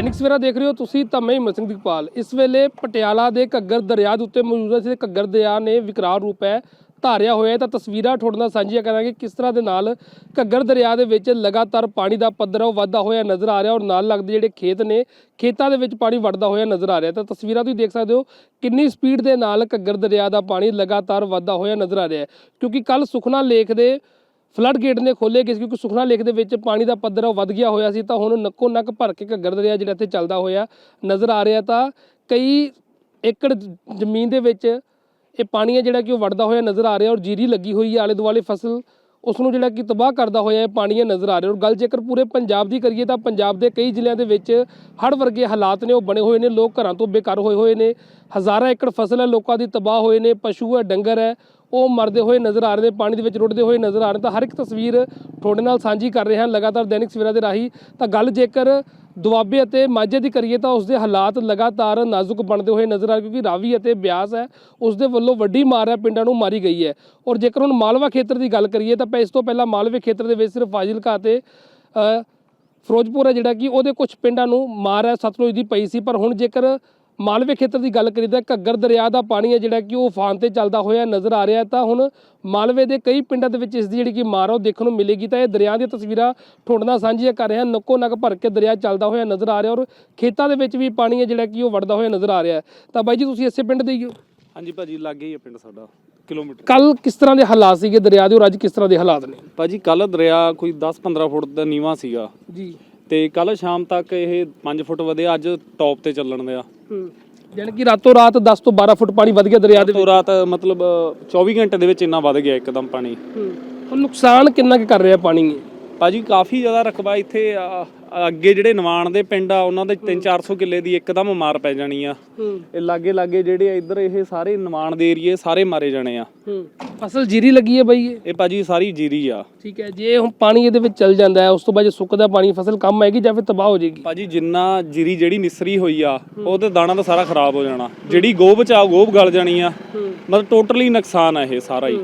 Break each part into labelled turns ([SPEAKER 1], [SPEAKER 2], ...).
[SPEAKER 1] ਦੈਨਿਕ ਸਵੇਰਾ ਦੇਖ ਰਹੇ ਹੋ ਤੁਸੀਂ ਤਾਂ ਮੈਂ ਹਿੰਮਤ ਸਿੰਘ ਦੀਪਾਲ। ਇਸ ਵੇਲੇ ਪਟਿਆਲਾ ਦੇ ਘੱਗਰ ਦਰਿਆ ਦੇ ਉੱਤੇ ਮੌਜੂਦ ਹੈ ਤੇ ਘੱਗਰ ਦਰਿਆ ਨੇ ਵਿਕਰਾਲ ਰੂਪ ਹੈ, ਧਾਰਿਆ ਹੋਇਆ ਤਾਂ ਤਸਵੀਰਾਂ ਤੁਹਾਡੇ ਨਾਲ ਸਾਂਝੀਆਂ ਕਰਾਂਗੇ ਕਿਸ ਤਰ੍ਹਾਂ ਦੇ ਨਾਲ ਘੱਗਰ ਦਰਿਆ ਦੇ ਵਿੱਚ ਲਗਾਤਾਰ ਪਾਣੀ ਦਾ ਪੱਧਰ ਉਹ ਵਧਦਾ ਹੋਇਆ ਨਜ਼ਰ ਆ ਰਿਹਾ ਔਰ ਨਾਲ ਲੱਗਦੇ ਜਿਹੜੇ ਖੇਤ ਨੇ, ਖੇਤਾਂ ਦੇ ਵਿੱਚ ਪਾਣੀ ਵੜਦਾ ਹੋਇਆ ਨਜ਼ਰ ਆ ਰਿਹਾ। ਤਾਂ ਤਸਵੀਰਾਂ ਤੁਸੀਂ ਦੇਖ ਸਕਦੇ ਹੋ ਕਿੰਨੀ ਸਪੀਡ ਦੇ ਨਾਲ ਘੱਗਰ ਦਰਿਆ ਦਾ ਪਾਣੀ ਲਗਾਤਾਰ ਵਧਦਾ ਹੋਇਆ ਨਜ਼ਰ ਆ ਰਿਹਾ ਕਿਉਂਕਿ ਕੱਲ ਸੁਖਨਾ ਲੇਖ ਦੇ ਫਲੱਡ ਗੇਟ ਨੇ ਖੋਲੇ ਗਏ ਸੀ ਕਿਉਂਕਿ ਸੁਖਨਾ ਲੇਕ ਦੇ ਵਿੱਚ ਪਾਣੀ ਦਾ ਪੱਧਰ ਵੱਧ ਗਿਆ ਹੋਇਆ ਸੀ, ਤਾਂ ਹੁਣ ਨੱਕੋ ਨੱਕ ਭਰ ਕੇ ਘੱਗਰ ਦਰਿਆ ਜਿਹੜਾ ਇੱਥੇ ਚੱਲਦਾ ਹੋਇਆ ਨਜ਼ਰ ਆ ਰਿਹਾ, ਤਾਂ ਕਈ ਏਕੜ ਜ਼ਮੀਨ ਦੇ ਵਿੱਚ ਇਹ ਪਾਣੀ ਹੈ ਜਿਹੜਾ ਕਿ ਉਹ ਵੜਦਾ ਹੋਇਆ ਨਜ਼ਰ ਆ ਰਿਹਾ ਔਰ ਜੀਰੀ ਲੱਗੀ ਹੋਈ ਹੈ ਆਲੇ ਦੁਆਲੇ ਫਸਲ ਉਸ ਨੂੰ ਜਿਹੜਾ ਕਿ ਤਬਾਹ ਕਰਦਾ ਹੋਇਆ ਇਹ ਪਾਣੀ ਇਹ ਨਜ਼ਰ ਆ ਰਿਹਾ ਔਰ ਗੱਲ ਜੇਕਰ ਪੂਰੇ ਪੰਜਾਬ ਦੀ ਕਰੀਏ ਤਾਂ ਪੰਜਾਬ ਦੇ ਕਈ ਜ਼ਿਲ੍ਹਿਆਂ ਦੇ ਵਿੱਚ ਹੜ੍ਹ ਵਰਗੇ ਹਾਲਾਤ ਨੇ, ਉਹ ਬਣੇ ਹੋਏ ਨੇ, ਲੋਕ ਘਰਾਂ ਤੋਂ ਬੇਕਾਰ ਹੋਏ ਹੋਏ ਨੇ, ਹਜ਼ਾਰਾਂ ਏਕੜ ਫਸਲ ਹੈ ਲੋਕਾਂ ਦੀ ਤਬਾਹ ਹੋਏ ਨੇ, ਪਸ਼ੂ ਹੈ ਡੰਗਰ ਹੈ ਉਹ ਮਰਦੇ ਹੋਏ ਨਜ਼ਰ ਆ ਰਹੇ ਨੇ, ਪਾਣੀ ਦੇ ਵਿੱਚ ਰੁੜਦੇ ਹੋਏ ਨਜ਼ਰ ਆ ਰਹੇ ਤਾਂ ਹਰ ਇੱਕ ਤਸਵੀਰ ਤੁਹਾਡੇ ਨਾਲ ਸਾਂਝੀ ਕਰ ਰਹੇ ਹਾਂ, ਲਗਾਤਾਰ ਦੈਨਿਕ ਸਵੇਰਾ ਦੇ ਰਾਹੀਂ। ਤਾਂ ਗੱਲ ਜੇਕਰ ਦੁਆਬੇ ਅਤੇ ਮਾਝੇ ਦੀ ਕਰੀਏ, ਤਾਂ ਉਸ ਦੇ ਹਾਲਾਤ ਲਗਾਤਾਰ ਨਾਜ਼ੁਕ ਬਣਦੇ ਹੋਏ ਨਜ਼ਰ ਆ ਰਹੇ ਕਿਉਂਕਿ ਰਾਵੀ ਅਤੇ ਬਿਆਸ ਹੈ ਉਸ ਦੇ ਵੱਲੋਂ ਵੱਡੀ ਮਾਰ ਹੈ, ਪਿੰਡਾਂ ਨੂੰ ਮਾਰੀ ਗਈ ਹੈ। ਔਰ ਜੇਕਰ ਹੁਣ ਮਾਲਵਾ ਖੇਤਰ ਦੀ ਗੱਲ ਕਰੀਏ, ਤਾਂ ਇਸ ਤੋਂ ਪਹਿਲਾਂ ਮਾਲਵੇ ਖੇਤਰ ਦੇ ਵਿੱਚ ਸਿਰਫ ਫਾਜ਼ਿਲਕਾ ਅਤੇ ਫਿਰੋਜ਼ਪੁਰ ਹੈ ਜਿਹੜਾ ਕਿ ਉਹਦੇ ਕੁਝ ਪਿੰਡਾਂ ਨੂੰ ਮਾਰ ਹੈ, ਸਤਲੁਜ ਦੀ ਪਈ ਸੀ। ਪਰ ਹੁਣ ਜੇਕਰ ਮਾਲਵੇ ਖੇਤਰ ਦੀ ਗੱਲ ਕਰੀਏ ਤਾਂ ਘੱਗਰ ਦਰਿਆ ਦਾ ਪਾਣੀ ਹੈ ਜਿਹੜਾ ਕਿ ਉਹ ਉਫਾਨ ਤੇ ਚੱਲਦਾ ਹੋਇਆ ਨਜ਼ਰ ਆ ਰਿਹਾ ਤਾਂ ਹੁਣ ਮਾਲਵੇ ਦੇ ਕਈ ਪਿੰਡਾਂ ਦੇ ਵਿੱਚ ਇਸ ਦੀ ਜਿਹੜੀ ਕਿ ਮਾਰ ਉਹ ਦੇਖਣ ਨੂੰ ਮਿਲੇਗੀ। ਤਾਂ ਇਹ ਦਰਿਆ ਦੀਆਂ ਤਸਵੀਰਾਂ ਤੁਹਾਡੇ ਨਾਲ ਸਾਂਝੀਆਂ ਕਰ ਰਹੇ ਨੱਕੋ ਨੱਕ ਭਰ ਕੇ ਦਰਿਆ ਚੱਲਦਾ ਹੋਇਆ ਨਜ਼ਰ ਆ ਰਿਹਾ ਔਰ ਖੇਤਾਂ ਦੇ ਵਿੱਚ ਵੀ ਪਾਣੀ ਹੈ ਜਿਹੜਾ ਕਿ ਉਹ ਵੜਦਾ ਹੋਇਆ ਨਜ਼ਰ ਆ ਰਿਹਾ ਤਾਂ ਬਾਈ ਜੀ ਤੁਸੀਂ ਇਸੇ ਪਿੰਡ ਦੇ ਹੀ ਹੋ?
[SPEAKER 2] ਹਾਂਜੀ ਭਾਜੀ ਲੱਗੇ ਹੀ ਆ ਪਿੰਡ ਸਾਡਾ ਕਿਲੋਮੀਟਰ।
[SPEAKER 1] ਕੱਲ ਕਿਸ ਤਰ੍ਹਾਂ ਦੇ ਹਾਲਾਤ ਸੀਗੇ ਦਰਿਆ ਦੇ ਔਰ ਅੱਜ ਕਿਸ ਤਰ੍ਹਾਂ ਦੇ ਹਾਲਾਤ ਨੇ?
[SPEAKER 2] ਭਾਜੀ ਕੱਲ ਦਰਿਆ ਕੋਈ 10-15 ਫੁੱਟ ਦਾ ਨੀਵਾ ਸੀਗਾ।
[SPEAKER 1] ਜੀ।
[SPEAKER 2] ਤੇ ਕੱਲ ਸ਼ਾਮ ਤੱਕ ਇਹ 5 ਫੁੱਟ ਵਧਿਆ ਅੱਜ ਟੌਪ ਤੇ ਚੱਲਣ ਦਿਆ।
[SPEAKER 1] ਹੂੰ। ਯਾਨੀ ਕਿ ਰਾਤੋਂ ਰਾਤ 10 ਤੋਂ 12 ਫੁੱਟ ਪਾਣੀ ਵੱਧ ਗਿਆ ਦਰਿਆ ਦੇ
[SPEAKER 2] ਤੋਂ ਰਾਤ ਮਤਲਬ 24 ਘੰਟੇ ਦੇ ਵਿੱਚ ਇੰਨਾ ਵੱਧ ਗਿਆ ਇੱਕਦਮ ਪਾਣੀ।
[SPEAKER 1] ਹੂੰ। ਉਹ ਨੁਕਸਾਨ ਕਿੰਨਾ ਕੁ ਕਰ ਰਿਹਾ ਪਾਣੀ?
[SPEAKER 2] ਭਾਜੀ ਕਾਫੀ ਜ਼ਿਆਦਾ ਰਕਬਾ ਇੱਥੇ ਅੱਗੇ ਜਿਹੜੇ ਨਿਵਾਣ ਦੇ ਪਿੰਡ ਆ ਉਹਨਾਂ ਦੇ 3-400 ਕਿੱਲੇ ਦੀ ਇੱਕਦਮ ਮਾਰ ਪੈ ਜਾਣੀ ਆ। ਇਹ ਲਾਗੇ ਲਾਗੇ ਜਿਹੜੇ ਇੱਧਰ ਇਹ ਸਾਰੇ ਨਿਵਾਣ ਦੇ ਏਰੀਏ ਸਾਰੇ ਮਾਰੇ ਜਾਣੇ ਆ।
[SPEAKER 1] ਫਸਲ ਜੀਰੀ ਲੱਗੀ ਹੈ ਬਾਈ ਇਹ?
[SPEAKER 2] ਇਹ ਭਾਜੀ ਸਾਰੀ ਜੀਰੀ ਆ।
[SPEAKER 1] ਠੀਕ ਹੈ ਜੇ ਹੁਣ ਪਾਣੀ ਇਹਦੇ ਵਿੱਚ ਚੱਲ ਜਾਂਦਾ ਹੈ ਉਸ ਤੋਂ ਬਾਅਦ ਜੇ ਸੁੱਕਦਾ ਪਾਣੀ ਫਸਲ ਕੰਮ ਆਏਗੀ ਜਾਂ ਫਿਰ ਤਬਾਹ ਹੋ ਜਾਏਗੀ?
[SPEAKER 2] ਭਾਜੀ ਜਿੰਨਾ ਜੀਰੀ ਜਿਹੜੀ ਨਿਸਰੀ ਹੋਈ ਆ ਉਹਦੇ ਦਾਣਾ ਤਾਂ ਸਾਰਾ ਖਰਾਬ ਹੋ ਜਾਣਾ। ਜਿਹੜੀ ਗੋਬ ਚ ਆ ਗੋਬ ਗਲ ਜਾਣੀ ਆ। ਮਤਲਬ ਟੋਟਲੀ ਨੁਕਸਾਨ ਆ ਇਹ ਸਾਰਾ ਹੀ।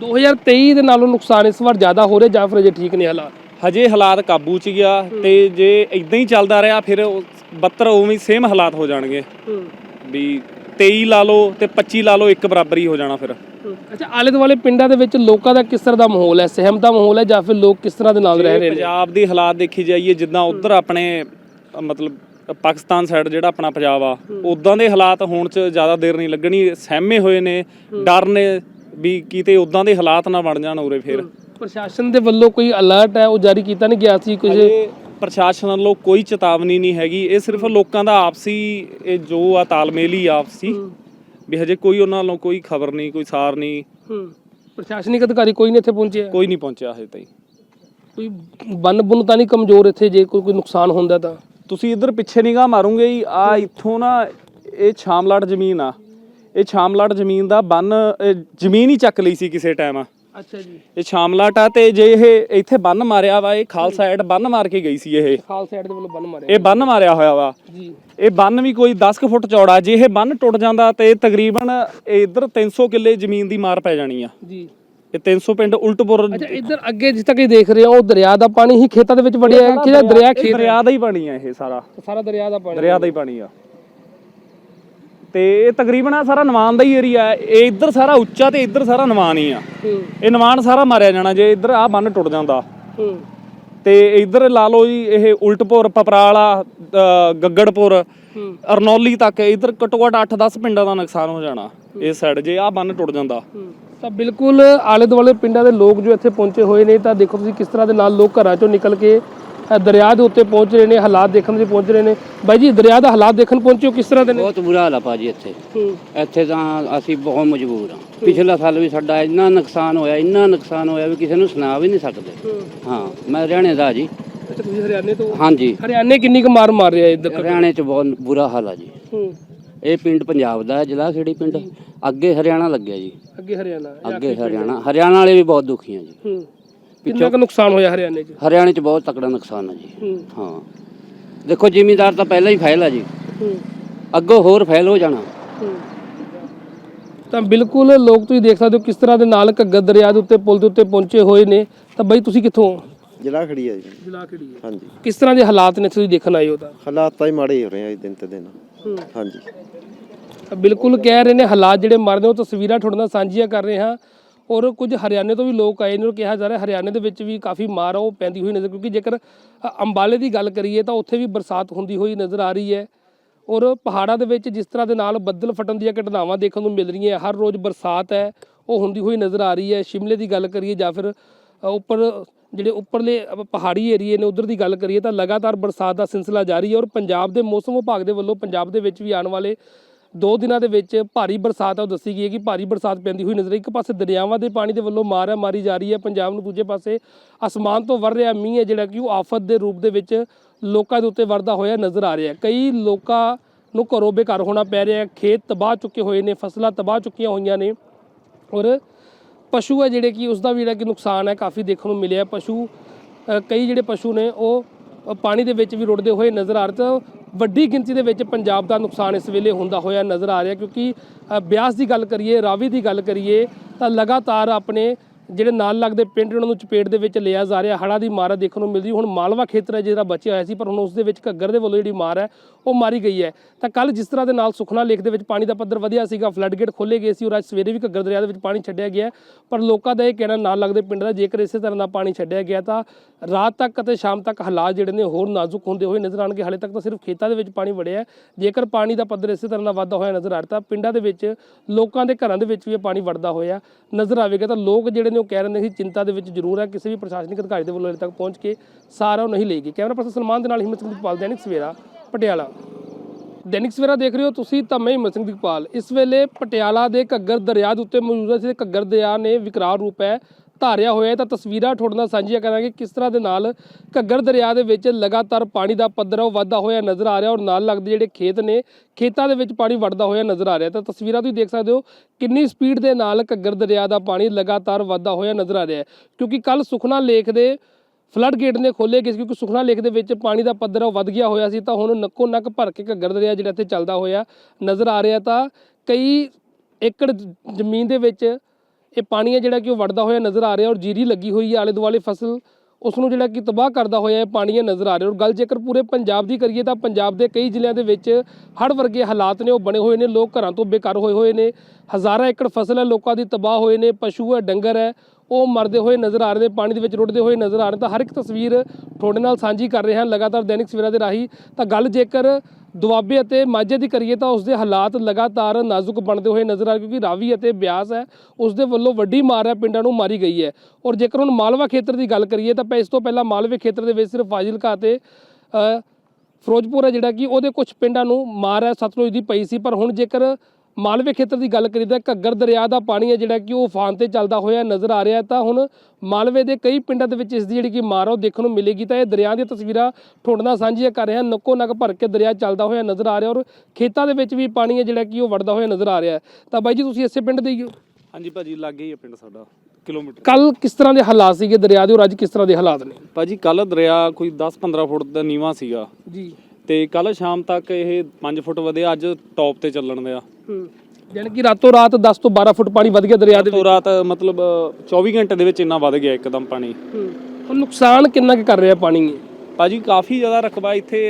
[SPEAKER 1] 2023 ਦੇ ਨਾਲੋਂ ਨੁਕਸਾਨ ਇਸ ਵਾਰ ਜ਼ਿਆਦਾ ਹੋ ਰਿਹਾ ਜਾਂ ਫਿਰ ਅਜੇ ਠੀਕ ਨੇ ਹਾਲਾਤ?
[SPEAKER 2] ਹਜੇ ਹਾਲਾਤ ਕਾਬੂ ਚ ਗਿਆ ਤੇ ਜੇ ਇਦਾਂ ਹੀ ਚੱਲਦਾ ਰਿਹਾ ਫਿਰ ਉਹ 72 ਉਵੇਂ ਸੇਮ ਹਾਲਾਤ ਹੋ ਜਾਣਗੇ। ਵੀ 23 ਲਾ ਲਓ ਤੇ 25 ਲਾ ਲਓ ਇੱਕ ਬਰਾਬਰ ਹੀ ਹੋ ਜਾਣਾ ਫਿਰ।
[SPEAKER 1] ਅੱਛਾ ਆਲੇ ਦੁਆਲੇ ਪਿੰਡਾਂ ਦੇ ਵਿੱਚ ਲੋਕਾਂ ਦਾ ਕਿਸ ਤਰ੍ਹਾਂ ਦਾ ਮਾਹੌਲ ਹੈ? ਸਹਿਮ ਦਾ ਮਾਹੌਲ ਹੈ ਜਾਂ ਫਿਰ ਲੋਕ ਕਿਸ ਤਰ੍ਹਾਂ ਦੇ ਨਾਲ ਰਹਿ ਰਹੇ ਨੇ?
[SPEAKER 2] ਪੰਜਾਬ ਦੇ ਹਾਲਾਤ ਦੇਖੀ ਜਾਈਏ ਜਿੱਦਾਂ ਉਧਰ ਆਪਣੇ ਮਤਲਬ ਪਾਕਿਸਤਾਨ ਸਾਈਡ ਜਿਹੜਾ ਆਪਣਾ ਪੰਜਾਬ ਆ ਉਦਾਂ ਦੇ ਹਾਲਾਤ ਹੋਣ ਚ ਜ਼ਿਆਦਾ ਦੇਰ ਨਹੀਂ ਲੱਗਣੀ ਸਹਿਮੇ ਹੋਏ ਨੇ ਡਰ ਨੇ ਵੀ ਕਿਤੇ ਉਦਾਂ ਦੇ ਹਾਲਾਤ ਨਾ ਬਣ ਜਾਣ ਉਰੇ ਫਿਰ।
[SPEAKER 1] ਪ੍ਰਸ਼ਾਸਨ ਦੇ ਵੱਲੋਂ ਕੋਈ ਅਲਰਟ ਹੈ? ਉਹ ਜਾਰੀ ਕੀਤਾ ਨਹੀਂ ਗਿਆ ਸੀ ਕੁਝ?
[SPEAKER 2] ਹਜੇ ਪ੍ਰਸ਼ਾਸਨ ਵੱਲੋਂ ਕੋਈ ਚੇਤਾਵਨੀ ਨਹੀਂ ਹੈਗੀ। ਇਹ ਸਿਰਫ ਲੋਕਾਂ ਦਾ ਆਪਸੀ ਇਹ ਜੋ ਆ ਤਾਲਮੇਲ ਹੀ ਆਪਸੀ। ਵੀ ਹਜੇ ਕੋਈ ਉਹਨਾਂ ਵੱਲੋਂ ਕੋਈ ਖਬਰ ਨਹੀਂ ਕੋਈ ਸਾਰ ਨਹੀਂ।
[SPEAKER 1] ਹੂੰ। ਪ੍ਰਸ਼ਾਸਨਿਕ ਅਧਿਕਾਰੀ ਕੋਈ ਨਹੀਂ ਇੱਥੇ ਪਹੁੰਚਿਆ?
[SPEAKER 2] ਕੋਈ ਨਹੀਂ ਪਹੁੰਚਿਆ ਹਜੇ ਤਾਈਂ।
[SPEAKER 1] ਕੋਈ ਬੰਨ ਬੁੰਨ ਤਾਂ ਨਹੀਂ ਕਮਜ਼ੋਰ ਇੱਥੇ ਜੇ ਕੋਈ ਕੋਈ ਨੁਕਸਾਨ ਹੁੰਦਾ ਤਾਂ?
[SPEAKER 2] ਤੁਸੀਂ ਇੱਧਰ ਪਿੱਛੇ ਨਿਗਾਹ ਮਾਰੋਗੇ ਹੀ ਆ ਇੱਥੋਂ ਨਾ ਇਹ ਛਾਮਲਾਟ ਜ਼ਮੀਨ ਆ। ਇਹ ਛਾਮਲਾਟ ਜ਼ਮੀਨ ਦਾ ਬੰਨ ਇਹ ਜ਼ਮੀਨ ਹੀ ਚੱਕ ਲਈ ਸੀ ਕਿਸੇ ਟਾਈਮ
[SPEAKER 1] ਅੱਛਾ ਜੀ।
[SPEAKER 2] ਇਹ ਛਾਮਲਾਟ ਆ ਤੇ ਜੇ ਇਹ ਇੱਥੇ ਬੰਨ ਮਾਰਿਆ ਵਾ ਇਹ ਖਾਲਸਾ ਐਡ ਬੰਨ ਮਾਰ ਕੇ ਗਈ ਸੀ ਇਹ।
[SPEAKER 1] ਖਾਲ ਸਾਈਡ ਦੇ ਵੱਲੋਂ ਬੰਨ ਮਾਰਿਆ
[SPEAKER 2] ਇਹ ਬੰਨ ਮਾਰਿਆ ਹੋਇਆ ਵਾ।
[SPEAKER 1] ਜੀ।
[SPEAKER 2] ਇਹ ਬੰਨ ਵੀ ਕੋਈ 10 ਕੁ ਫੁੱਟ ਚੌੜਾ ਜੇ ਇਹ ਬੰਨ ਟੁੱਟ ਜਾਂਦਾ ਤੇ ਤਕਰੀਬਨ ਇੱਧਰ 300 ਕਿੱਲੇ ਜ਼ਮੀਨ ਦੀ ਮਾਰ ਪੈ ਜਾਣੀ ਆ।
[SPEAKER 1] ਜੀ।
[SPEAKER 2] ਇਹ 300 ਪਿੰਡ ਉਲਟਪੁਰ
[SPEAKER 1] ਅੱਛਾ ਇੱਧਰ ਅੱਗੇ ਜਿਸ ਤੱਕ ਇਹ ਦੇਖ ਰਹੇ ਹੋ ਉਹ ਦਰਿਆ ਦਾ ਪਾਣੀ ਹੀ ਖੇਤਾਂ ਦੇ ਵਿੱਚ ਵੜਿਆ ਹੈ ਕਿ ਦਰਿਆ ਖੇਤ
[SPEAKER 2] ਦਰਿਆ ਦਾ ਹੀ ਪਾਣੀ ਆ ਇਹ ਸਾਰਾ।
[SPEAKER 1] ਸਾਰਾ ਦਰਿਆ ਦਾ ਪਾਣੀ
[SPEAKER 2] ਦਰਿਆ ਦਾ ਹੀ ਪਾਣੀ ਆ। ਤੇ ਇਹ ਤਕਰੀਬਨ ਆ ਸਾਰਾ ਨਵਾਨ ਦਾ ਹੀ ਏਰੀਆ ਹੈ। ਇਹ ਇੱਧਰ ਸਾਰਾ ਉੱਚਾ ਤੇ ਇੱਧਰ ਸਾਰਾ ਨਵਾਨ ਹੀ ਆ। ਇਹ ਨਵਾਨ ਸਾਰਾ ਮਾਰਿਆ ਜਾਣਾ ਜੇ ਇੱਧਰ ਆ ਬੰਨ ਟੁੱਟ ਜਾਂਦਾ।
[SPEAKER 1] ਹੂੰ।
[SPEAKER 2] ਤੇ ਇੱਧਰ ਲਾ ਲਓ ਜੀ ਇਹ ਉਲਟਪੁਰ ਪਪਰਾਲਾ ਗੱਗੜਪੁਰ ਅਰਨੌਲੀ ਤੱਕ ਇੱਧਰ ਘੱਟੋ ਘੱਟ 8-10 ਪਿੰਡਾਂ ਦਾ ਨੁਕਸਾਨ ਹੋ ਜਾਣਾ ਇਸ ਸਾਈਡ ਜੇ ਆ ਬੰਨ ਟੁੱਟ ਜਾਂਦਾ।
[SPEAKER 1] ਹੂੰ। ਤਾਂ ਬਿਲਕੁਲ ਆਲੇ ਦੁਆਲੇ ਪਿੰਡਾਂ ਦੇ ਲੋਕ ਜੋ ਇੱਥੇ ਪਹੁੰਚੇ ਹੋਏ ਨੇ ਤਾਂ ਦੇਖੋ ਤੁਸੀਂ ਕਿਸ ਤਰ੍ਹਾਂ ਦੇ ਨਾਲ ਲੋਕ ਘਰਾਂ ਚੋਂ ਨਿਕਲ ਕੇ ਦਰਿਆ ਦੇ ਉੱਤੇ ਪਹੁੰਚ ਰਹੇ ਨੇ ਹਾਲਾਤ ਦੇਖਣ ਲਈ ਪਹੁੰਚ ਰਹੇ ਨੇ। ਬਾਈ ਜੀ ਦਰਿਆ ਦਾ ਹਾਲਾਤ ਦੇਖਣ ਪਹੁੰਚੇ ਹੋ ਕਿਸ ਤਰ੍ਹਾਂ ਦੇ ਨੇ?
[SPEAKER 3] ਬਹੁਤ ਬੁਰਾ ਹਾਲ ਆ ਭਾਜੀ ਇੱਥੇ। ਇੱਥੇ ਤਾਂ ਅਸੀਂ ਬਹੁਤ ਮਜਬੂਰ ਹਾਂ ਪਿਛਲਾ ਸਾਲ ਵੀ ਸਾਡਾ ਇੰਨਾ ਨੁਕਸਾਨ ਹੋਇਆ ਇੰਨਾ ਨੁਕਸਾਨ ਹੋਇਆ ਵੀ ਕਿਸੇ ਨੂੰ ਸੁਣਾ ਵੀ ਨਹੀਂ ਸਕਦੇ।
[SPEAKER 1] ਹੂੰ।
[SPEAKER 3] ਮੈਂ ਹਰਿਆਣੇ ਦਾ ਜੀ।
[SPEAKER 1] ਅੱਛਾ ਤੁਸੀਂ ਹਰਿਆਣੇ ਤੋਂ?
[SPEAKER 3] ਹਾਂਜੀ।
[SPEAKER 1] ਹਰਿਆਣੇ ਕਿੰਨੀ ਕੁ ਮਾਰ ਮਾਰ ਰਿਹਾ ਇੱਧਰ
[SPEAKER 3] ਹਰਿਆਣੇ 'ਚ ਬਹੁਤ ਬੁਰਾ ਹਾਲ ਆ ਜੀ। ਇਹ ਪਿੰਡ ਪੰਜਾਬ ਦਾ ਹੈ ਜ਼ਿਲ੍ਹਾ ਖੇੜੀ ਪਿੰਡ। ਅੱਗੇ ਹਰਿਆਣਾ ਲੱਗਿਆ ਜੀ।
[SPEAKER 1] ਅੱਗੇ ਹਰਿਆਣਾ।
[SPEAKER 3] ਅੱਗੇ ਹਰਿਆਣਾ ਹਰਿਆਣਾ ਵਾਲੇ ਵੀ ਬਹੁਤ ਦੁਖੀ ਆ ਜੀ।
[SPEAKER 1] ਕਿੰਨਾ ਕੁ ਨੁਕਸਾਨ ਹੋਇਆ ਹਰਿਆਣੇ 'ਚ?
[SPEAKER 3] ਹਰਿਆਣੇ 'ਚ ਬਹੁਤ ਤਕੜਾ ਨੁਕਸਾਨ ਆ ਜੀ।
[SPEAKER 1] ਹੂੰ।
[SPEAKER 3] ਹਾਂ। ਦੇਖੋ ਜ਼ਿਮੀਂਦਾਰ ਤਾਂ ਪਹਿਲਾਂ ਹੀ ਫੈਲ ਆ ਜੀ।
[SPEAKER 1] ਹੂੰ।
[SPEAKER 3] ਅੱਗੋਂ ਹੋਰ ਫੈਲ ਹੋ ਜਾਣਾ।
[SPEAKER 1] ਹੂੰ। ਤਾਂ ਬਿਲਕੁਲ ਲੋਕ ਤੁਸੀਂ ਦੇਖ ਸਕਦੇ ਹੋ ਕਿਸ ਤਰ੍ਹਾਂ ਦੇ ਨਾਲ ਘੱਗਰ ਦਰਿਆ ਦੇ ਉੱਤੇ ਪੁਲ ਦੇ ਉੱਤੇ ਪਹੁੰਚੇ ਹੋਏ ਨੇ। ਤਾਂ ਬਾਈ ਤੁਸੀਂ ਕਿੱਥੋਂ? ਹੋ?
[SPEAKER 4] ਜਲਾ ਖੜੀ ਹੈ ਜੀ।
[SPEAKER 1] ਜਲਾ ਖੜੀ ਹੈ
[SPEAKER 4] ਹਾਂਜੀ।
[SPEAKER 1] ਕਿਸ ਤਰ੍ਹਾਂ ਦੇ ਹਾਲਾਤ ਨੇ ਤੁਸੀਂ ਦੇਖਣ ਆਏ ਹੋ ਤਾਂ?
[SPEAKER 4] ਹਾਲਾਤ ਤਾਂ ਹੀ ਮਾੜੇ ਹੀ ਹੋ ਰਹੇ ਆ ਜੀ ਦਿਨ ਤੇ ਦਿਨ। ਹਾਂਜੀ।
[SPEAKER 1] ਬਿਲਕੁਲ ਕਹਿ ਰਹੇ ਨੇ ਹਾਲਾਤ ਜਿਹੜੇ ਮਰਦੇ ਉਹ ਤਸਵੀਰਾਂ ਤੁਹਾਡੇ ਨਾਲ ਸਾਂਝੀਆਂ ਕਰ ਰਹੇ ਹਾਂ। ਔਰ ਕੁਝ ਹਰਿਆਣੇ ਤੋਂ ਵੀ ਲੋਕ ਆਏ ਨੇ ਉਹ ਕਿਹਾ ਜਾ ਰਿਹਾ ਹਰਿਆਣੇ ਦੇ ਵਿੱਚ ਵੀ ਕਾਫੀ ਮਾਰ ਉਹ ਪੈਂਦੀ ਹੋਈ ਨਜ਼ਰ, ਕਿਉਂਕਿ ਜੇਕਰ ਅੰਬਾਲੇ ਦੀ ਗੱਲ ਕਰੀਏ ਤਾਂ ਉੱਥੇ ਵੀ ਬਰਸਾਤ ਹੁੰਦੀ ਹੋਈ ਨਜ਼ਰ ਆ ਰਹੀ ਹੈ। ਔਰ ਪਹਾੜਾਂ ਦੇ ਵਿੱਚ ਜਿਸ ਤਰ੍ਹਾਂ ਦੇ ਨਾਲ ਬੱਦਲ ਫਟਣ ਦੀਆਂ ਘਟਨਾਵਾਂ ਦੇਖਣ ਨੂੰ ਮਿਲ ਰਹੀਆਂ ਹਰ ਰੋਜ਼ ਬਰਸਾਤ ਹੈ, ਉਹ ਹੁੰਦੀ ਹੋਈ ਨਜ਼ਰ ਆ ਰਹੀ ਹੈ। ਸ਼ਿਮਲੇ ਦੀ ਗੱਲ ਕਰੀਏ ਜਾਂ ਫਿਰ ਉੱਪਰ, ਜਿਹੜੇ ਉੱਪਰਲੇ ਪਹਾੜੀ ਏਰੀਏ ਨੇ ਉਧਰ ਦੀ ਗੱਲ ਕਰੀਏ ਤਾਂ ਲਗਾਤਾਰ ਬਰਸਾਤ ਦਾ ਸਿਲਸਿਲਾ ਜਾਰੀ ਹੈ ਔਰ ਪੰਜਾਬ ਦੇ ਮੌਸਮ ਵਿਭਾਗ ਦੇ ਵੱਲੋਂ ਪੰਜਾਬ ਦੇ ਵਿੱਚ ਵੀ ਆਉਣ ਵਾਲੇ ਦੋ ਦਿਨਾਂ ਦੇ ਵਿੱਚ ਭਾਰੀ ਬਰਸਾਤ ਆ, ਉਹ ਦੱਸੀ ਗਈ ਹੈ ਕਿ ਭਾਰੀ ਬਰਸਾਤ ਪੈਂਦੀ ਹੋਈ ਨਜ਼ਰ ਇੱਕ ਪਾਸੇ ਦਰਿਆਵਾਂ ਦੇ ਪਾਣੀ ਦੇ ਵੱਲੋਂ ਮਾਰ ਮਾਰੀ ਜਾ ਰਹੀ ਹੈ। ਪੰਜਾਬ ਨੂੰ ਦੂਜੇ ਪਾਸੇ ਅਸਮਾਨ ਤੋਂ ਵਰ ਰਿਹਾ ਮੀਂਹ ਹੈ, ਜਿਹੜਾ ਕਿ ਉਹ ਆਫਤ ਦੇ ਰੂਪ ਦੇ ਵਿੱਚ ਲੋਕਾਂ ਦੇ ਉੱਤੇ ਵਰਦਾ ਹੋਇਆ ਨਜ਼ਰ ਆ ਰਿਹਾ ਕਈ ਲੋਕਾਂ ਨੂੰ ਘਰੋਂ ਬੇਘਰ ਹੋਣਾ ਪੈ ਰਿਹਾ ਖੇਤ ਤਬਾਹ ਚੁੱਕੇ ਹੋਏ ਨੇ, ਫਸਲਾਂ ਤਬਾਹ ਚੁੱਕੀਆਂ ਹੋਈਆਂ ਨੇ ਔਰ ਪਸ਼ੂ ਹੈ ਜਿਹੜੇ ਕਿ ਉਸ ਦਾ ਵੀ ਜਿਹੜਾ ਕਿ ਨੁਕਸਾਨ ਹੈ, ਕਾਫੀ ਦੇਖਣ ਨੂੰ ਮਿਲਿਆ ਪਸ਼ੂ ਕਈ ਜਿਹੜੇ ਪਸ਼ੂ ਨੇ, ਉਹ ਪਾਣੀ ਦੇ ਵਿੱਚ ਵੀ ਰੁੜਦੇ ਹੋਏ ਨਜ਼ਰ ਆ ਰਹੇ ਤਾਂ ਵੱਡੀ ਗਿਣਤੀ ਦੇ ਵਿੱਚ ਪੰਜਾਬ ਦਾ ਨੁਕਸਾਨ ਇਸ ਵੇਲੇ ਹੁੰਦਾ ਹੋਇਆ ਨਜ਼ਰ ਆ ਰਿਹਾ ਕਿਉਂਕਿ ਬਿਆਸ ਦੀ ਗੱਲ ਕਰੀਏ, ਰਾਵੀ ਦੀ ਗੱਲ ਕਰੀਏ, ਤਾਂ ਲਗਾਤਾਰ ਆਪਣੇ ਜਿਹੜੇ ਨਾਲ ਲੱਗਦੇ ਪਿੰਡ ਉਹਨਾਂ ਨੂੰ ਚਪੇਟ ਦੇ ਵਿੱਚ ਲਿਆ ਜਾ ਰਿਹਾ। ਹੜ੍ਹਾਂ ਦੀ ਮਾਰ ਦੇਖਣ ਨੂੰ ਮਿਲਦੀ ਹੁਣ ਮਾਲਵਾ ਖੇਤਰ ਹੈ ਜਿਹੜਾ ਬਚਿਆ ਹੋਇਆ ਸੀ, ਪਰ ਹੁਣ ਉਸ ਦੇ ਵਿੱਚ ਘੱਗਰ ਦੇ ਵੱਲੋਂ ਜਿਹੜੀ ਮਾਰ ਹੈ, ਉਹ ਮਾਰੀ ਗਈ ਹੈ। ਤਾਂ ਕੱਲ ਜਿਸ ਤਰ੍ਹਾਂ ਦੇ ਨਾਲ ਸੁਖਨਾ ਲੇਕ ਦੇ ਵਿੱਚ ਪਾਣੀ ਦਾ ਪੱਧਰ ਵਧਿਆ ਸੀਗਾ, ਫਲੱਡ ਗੇਟ ਖੋਲੇ ਗਏ ਸੀ ਔਰ ਅੱਜ ਸਵੇਰੇ ਵੀ ਘੱਗਰ ਦਰਿਆ ਦੇ ਵਿੱਚ ਪਾਣੀ ਛੱਡਿਆ ਗਿਆ ਪਰ ਲੋਕਾਂ ਦਾ ਇਹ ਕਹਿਣਾ, ਨਾਲ ਲੱਗਦੇ ਪਿੰਡ ਦਾ ਜੇਕਰ ਇਸੇ ਤਰ੍ਹਾਂ ਦਾ ਪਾਣੀ ਛੱਡਿਆ ਗਿਆ ਤਾਂ ਰਾਤ ਤੱਕ ਅਤੇ ਸ਼ਾਮ ਤੱਕ ਹਾਲਾਤ ਜਿਹੜੇ ਨੇ ਹੋਰ ਨਾਜ਼ੁਕ ਹੁੰਦੇ ਹੋਏ ਨਜ਼ਰ ਆਣਗੇ ਹਾਲੇ ਤੱਕ ਤਾਂ ਸਿਰਫ ਖੇਤਾਂ ਦੇ ਵਿੱਚ ਪਾਣੀ ਵੜਿਆ ਜੇਕਰ ਪਾਣੀ ਦਾ ਪੱਧਰ ਇਸੇ ਤਰ੍ਹਾਂ ਦਾ ਵਾਧਾ ਹੋਇਆ ਨਜ਼ਰ ਆ ਰਿਹਾ ਤਾਂ ਪਿੰਡਾਂ ਦੇ ਵਿੱਚ, ਲੋਕਾਂ ਦੇ ਘਰਾਂ ਦੇ ਵਿੱਚ ਵੀ ਇਹ ਪਾਣੀ ਵੜਦਾ ਹੋਇਆ ਨਜ਼ਰ ਆਵੇਗਾ। ਤਾਂ ਲੋਕ ਜਿਹੜੇ ਨੇ ਉਹ ਕਹਿ ਰਹੇ ਨੇ ਕਿ ਚਿੰਤਾ ਦੇ ਵਿੱਚ ਜ਼ਰੂਰ ਹੈ। ਕਿਸੇ ਵੀ ਪ੍ਰਸ਼ਾਸਨਿਕ ਅਧਿਕਾਰੀ ਦੇ ਵੱਲੋਂ ਹਲੇ ਤੱਕ ਪਹੁੰਚ ਕੇ ਸਾਰਾ ਉਹ ਨਹੀਂ ਲਈ ਗਈ ਕੈਮਰਾ ਪਰਸਨ ਸਲਮਾਨ ਦੇ ਨਾਲ ਹਿੰਮਤ ਸਿੰਘ ਦੀਪਾਲ, ਦੈਨਿਕ ਸਵੇਰਾ, ਪਟਿਆਲਾ। ਦੈਨਿਕ ਸਵੇਰਾ ਦੇਖ ਰਹੇ ਹੋ ਤੁਸੀਂ ਤਾਂ ਮੈਂ ਹਿੰਮਤ ਸਿੰਘ ਦੀਪਾਲ। ਇਸ ਵੇਲੇ ਪਟਿਆਲਾ ਦੇ ਘੱਗਰ ਦਰਿਆ ਦੇ ਉੱਤੇ ਮੌਜੂਦ ਹੈ। ਜਿੱਥੇ ਘੱਗਰ ਦਰਿਆ ਨੇ ਵਿਕਰਾਲ ਰੂਪ ਹੈ। ਧਾਰਿਆ ਹੋਇਆ ਤਾਂ ਤਸਵੀਰਾਂ ਤੁਹਾਡੇ ਨਾਲ ਸਾਂਝੀਆਂ ਕਰਾਂਗੇ ਕਿਸ ਤਰ੍ਹਾਂ ਦੇ ਨਾਲ ਘੱਗਰ ਦਰਿਆ ਦੇ ਵਿੱਚ ਲਗਾਤਾਰ ਪਾਣੀ ਦਾ ਪੱਧਰ ਹੈ ਉਹ ਵਾਧਾ ਹੋਇਆ ਨਜ਼ਰ ਆ ਰਿਹਾ ਔਰ ਨਾਲ ਲੱਗਦੇ ਜਿਹੜੇ ਖੇਤ ਨੇ, ਖੇਤਾਂ ਦੇ ਵਿੱਚ ਪਾਣੀ ਵੜਦਾ ਹੋਇਆ ਨਜ਼ਰ ਆ ਰਿਹਾ। ਤਾਂ ਤਸਵੀਰਾਂ ਤੁਸੀਂ ਦੇਖ ਸਕਦੇ ਹੋ ਕਿੰਨੀ ਸਪੀਡ ਦੇ ਨਾਲ ਘੱਗਰ ਦਰਿਆ ਦਾ ਪਾਣੀ ਲਗਾਤਾਰ ਵਾਧਾ ਹੋਇਆ ਨਜ਼ਰ ਆ ਰਿਹਾ ਹੈ। ਕਿਉਂਕਿ ਕੱਲ ਸੁਖਨਾ ਲੇਖ ਦੇ ਫਲੱਡ ਗੇਟ ਨੇ ਖੋਲੇ ਗਏ ਸੀ, ਕਿਉਂਕਿ ਸੁਖਨਾ ਲੇਕ ਦੇ ਵਿੱਚ ਪਾਣੀ ਦਾ ਪੱਧਰ ਵੱਧ ਗਿਆ ਹੋਇਆ ਸੀ, ਤਾਂ ਹੁਣ ਨੱਕੋ ਨੱਕ ਭਰ ਕੇ ਘੱਗਰ ਦਰਿਆ ਜਿਹੜਾ ਇੱਥੇ ਚੱਲਦਾ ਹੋਇਆ ਨਜ਼ਰ ਆ ਰਿਹਾ। ਤਾਂ ਕਈ ਏਕੜ ਜ਼ਮੀਨ ਦੇ ਵਿੱਚ ਇਹ ਪਾਣੀ ਹੈ ਜਿਹੜਾ ਕਿ ਉਹ ਵੜਦਾ ਹੋਇਆ ਨਜ਼ਰ ਆ ਰਿਹਾ ਔਰ ਜੀਰੀ ਲੱਗੀ ਹੋਈ ਹੈ ਆਲੇ ਦੁਆਲੇ ਫਸਲ। ਉਸ ਨੂੰ ਜਿਹੜਾ ਕਿ ਤਬਾਹ ਕਰਦਾ ਹੋਇਆ ਇਹ ਪਾਣੀ ਹੈ ਨਜ਼ਰ ਆ ਰਿਹਾ ਔਰ ਗੱਲ ਜੇਕਰ ਪੂਰੇ ਪੰਜਾਬ ਦੀ ਕਰੀਏ ਤਾਂ ਪੰਜਾਬ ਦੇ ਕਈ ਜ਼ਿਲ੍ਹਿਆਂ ਦੇ ਵਿੱਚ ਹੜ੍ਹ ਵਰਗੇ ਹਾਲਾਤ ਨੇ, ਉਹ ਬਣੇ ਹੋਏ ਨੇ, ਲੋਕ ਘਰਾਂ ਤੋਂ ਬੇਕਾਰ ਹੋਏ ਹੋਏ ਨੇ। ਹਜ਼ਾਰਾਂ ਏਕੜ ਫਸਲ ਹੈ, ਲੋਕਾਂ ਦੀ ਤਬਾਹ ਹੋਏ ਨੇ, ਪਸ਼ੂ ਹੈ, ਡੰਗਰ ਹੈ, ਉਹ ਮਰਦੇ ਹੋਏ ਨਜ਼ਰ ਆ ਰਹੇ ਨੇ, ਪਾਣੀ ਦੇ ਵਿੱਚ ਰੁੜਦੇ ਹੋਏ ਨਜ਼ਰ ਆ ਰਹੇ ਤਾਂ ਹਰ ਇੱਕ ਤਸਵੀਰ ਤੁਹਾਡੇ ਨਾਲ ਸਾਂਝੀ ਕਰ ਰਹੇ ਹਾਂ, ਲਗਾਤਾਰ ਦੈਨਿਕ ਸਵੇਰਾ ਦੇ ਰਾਹੀਂ। ਤਾਂ ਗੱਲ ਜੇਕਰ ਦੁਆਬੇ ਅਤੇ ਮਾਝੇ ਦੀ ਕਰੀਏ ਤਾਂ ਉਸ ਦੇ ਹਾਲਾਤ ਲਗਾਤਾਰ ਨਾਜ਼ੁਕ ਬਣਦੇ ਹੋਏ ਨਜ਼ਰ ਆ ਰਹੇ ਕਿਉਂਕਿ ਰਾਵੀ ਅਤੇ ਬਿਆਸ ਹੈ ਉਸ ਦੇ ਵੱਲੋਂ ਵੱਡੀ ਮਾਰ ਹੈ, ਪਿੰਡਾਂ ਨੂੰ ਮਾਰੀ ਗਈ ਹੈ। ਔਰ ਜੇਕਰ ਹੁਣ ਮਾਲਵਾ ਖੇਤਰ ਦੀ ਗੱਲ ਕਰੀਏ ਤਾਂ ਇਸ ਤੋਂ ਪਹਿਲਾਂ ਮਾਲਵੇ ਖੇਤਰ ਦੇ ਵਿੱਚ ਸਿਰਫ ਫਾਜ਼ਿਲਕਾ ਅਤੇ ਫਿਰੋਜ਼ਪੁਰ ਹੈ ਜਿਹੜਾ ਕਿ ਉਹਦੇ ਕੁਝ ਪਿੰਡਾਂ ਨੂੰ ਮਾਰ ਹੈ, ਸਤਲੁਜ ਦੀ ਪਈ ਸੀ। ਪਰ ਹੁਣ ਜੇਕਰ ਮਾਲਵੇ ਖੇਤਰ ਦੀ ਗੱਲ ਕਰੀਏ ਤਾਂ ਘੱਗਰ ਦਰਿਆ ਦਾ ਪਾਣੀ ਹੈ ਜਿਹੜਾ ਕਿ ਉਹ ਉਫਾਨ ਤੇ ਚੱਲਦਾ ਹੋਇਆ ਨਜ਼ਰ ਆ ਰਿਹਾ ਤਾਂ ਹੁਣ ਮਾਲਵੇ ਦੇ ਕਈ ਪਿੰਡਾਂ ਦੇ ਵਿੱਚ ਇਸ ਦੀ ਜਿਹੜੀ ਕਿ ਮਾਰ ਦੇਖਣ ਨੂੰ ਮਿਲੇਗੀ। ਤਾਂ ਇਹ ਦਰਿਆ ਦੀਆਂ ਤਸਵੀਰਾਂ ਨਾਲ ਸਾਂਝੀਆਂ ਕਰ ਰਹੇ ਨੱਕੋ ਨੱਕ ਭਰ ਕੇ ਦਰਿਆ ਚੱਲਦਾ ਹੋਇਆ ਨਜ਼ਰ ਆ ਰਿਹਾ ਔਰ ਖੇਤਾਂ ਦੇ ਵਿੱਚ ਵੀ ਪਾਣੀ ਹੈ ਜਿਹੜਾ ਕਿ ਉਹ ਵੜਦਾ ਹੋਇਆ ਨਜ਼ਰ ਆ ਰਿਹਾ ਤਾਂ ਬਾਈ ਜੀ ਤੁਸੀਂ ਇਸੇ ਪਿੰਡ ਦੇ ਹੀ ਹੋ?
[SPEAKER 2] ਹਾਂਜੀ ਭਾਜੀ ਲੱਗੇ ਹੀ ਆ ਪਿੰਡ ਸਾਡਾ ਕਿਲੋਮੀਟਰ।
[SPEAKER 1] ਕੱਲ ਕਿਸ ਤਰ੍ਹਾਂ ਦੇ ਹਾਲਾਤ ਸੀਗੇ ਦਰਿਆ ਦੇ ਔਰ ਅੱਜ ਕਿਸ ਤਰ੍ਹਾਂ ਦੇ ਹਾਲਾਤ ਨੇ?
[SPEAKER 2] ਭਾਜੀ ਕੱਲ ਦਰਿਆ ਕੋਈ 10-15 ਫੁੱਟ ਦਾ ਨੀਵਾ ਸੀਗਾ।
[SPEAKER 1] ਜੀ।
[SPEAKER 2] ਤੇ ਕੱਲ ਸ਼ਾਮ ਤੱਕ ਇਹ 5 ਫੁੱਟ ਵਧਿਆ ਅੱਜ ਟੌਪ ਤੇ ਚੱਲਣ ਦਿਆ
[SPEAKER 1] ਹੂੰ। ਯਾਨੀ ਕਿ ਰਾਤੋਂ ਰਾਤ 10 ਤੋਂ 12 ਫੁੱਟ ਪਾਣੀ ਵੱਧ ਗਿਆ ਦਰਿਆ ਦੇ
[SPEAKER 2] ਤੋਂ ਰਾਤ ਮਤਲਬ 24 ਘੰਟੇ ਦੇ ਵਿੱਚ ਇੰਨਾ ਵੱਧ ਗਿਆ ਇੱਕਦਮ ਪਾਣੀ।
[SPEAKER 1] ਹੂੰ। ਉਹ ਨੁਕਸਾਨ ਕਿੰਨਾ ਕੁ ਕਰ ਰਿਹਾ ਪਾਣੀ?
[SPEAKER 2] ਭਾਜੀ ਕਾਫੀ ਜ਼ਿਆਦਾ ਰਕਬਾ ਇੱਥੇ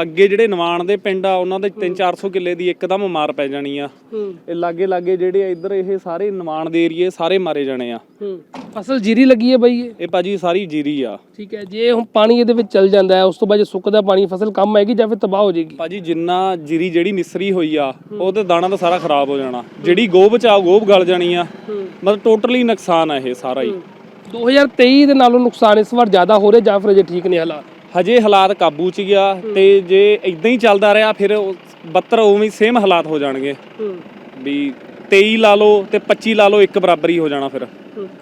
[SPEAKER 2] ਅੱਗੇ ਜਿਹੜੇ ਨਿਵਾਣ ਦੇ ਪਿੰਡ ਆ ਉਹਨਾਂ ਦੇ 3-400 ਕਿੱਲੇ ਦੀ ਇੱਕਦਮ ਮਾਰ ਪੈ ਜਾਣੀ ਆ।
[SPEAKER 1] ਹੂੰ।
[SPEAKER 2] ਇਹ ਲਾਗੇ ਲਾਗੇ ਜਿਹੜੇ ਆ ਇੱਧਰ ਇਹ ਸਾਰੇ ਨਿਵਾਣ ਦੇ ਏਰੀਏ ਸਾਰੇ ਮਾਰੇ ਜਾਣੇ ਆ।
[SPEAKER 1] ਹੂੰ। ਫਸਲ ਜੀਰੀ ਲੱਗੀ ਹੈ ਬਾਈ ਇਹ?
[SPEAKER 2] ਇਹ ਭਾਜੀ ਸਾਰੀ ਜੀਰੀ ਆ।
[SPEAKER 1] ਠੀਕ ਹੈ ਜੇ ਹੁਣ ਪਾਣੀ ਇਹਦੇ ਵਿੱਚ ਚੱਲ ਜਾਂਦਾ ਹੈ ਉਸ ਤੋਂ ਬਾਅਦ ਜੇ ਸੁੱਕਦਾ ਪਾਣੀ ਫਸਲ ਕੰਮ ਆਏਗੀ ਜਾਂ ਫਿਰ ਤਬਾਹ ਹੋ ਜਾਏਗੀ?
[SPEAKER 2] ਭਾਜੀ ਜਿੰਨਾ ਜੀਰੀ ਜਿਹੜੀ ਨਿਸਰੀ ਹੋਈ ਆ ਉਹ ਤੇ ਦਾਣਾ ਤਾਂ ਸਾਰਾ ਖਰਾਬ ਹੋ ਜਾਣਾ। ਜਿਹੜੀ ਗੋਬ ਚ ਆ ਗੋਬ ਗਲ ਜਾਣੀ ਆ। ਮਤਲਬ ਟੋਟਲੀ ਨੁਕਸਾਨ ਆ ਇਹ ਸਾਰਾ ਹੀ।
[SPEAKER 1] 2023 ਦੇ ਨਾਲੋਂ ਨੁਕਸਾਨ ਇਸ ਵਾਰ ਜ਼ਿਆਦਾ ਹੋ ਰਿਹਾ ਜਾਂ ਫਿਰ ਅਜੇ ਠੀਕ ਨੇ ਹਾਲਾਤ?
[SPEAKER 2] ਹਜੇ ਹਾਲਾਤ ਕਾਬੂ ਚ ਗਿਆ ਤੇ ਜੇ ਇਦਾਂ ਹੀ ਚੱਲਦਾ ਰਿਹਾ ਫਿਰ ਉਹ 72 ਉਵੇਂ ਸੇਮ ਹਾਲਾਤ ਹੋ ਜਾਣਗੇ। ਵੀ 23 ਲਾ ਲਓ ਤੇ 25 ਲਾ ਲਓ ਇੱਕ ਬਰਾਬਰ ਹੀ ਹੋ ਜਾਣਾ ਫਿਰ।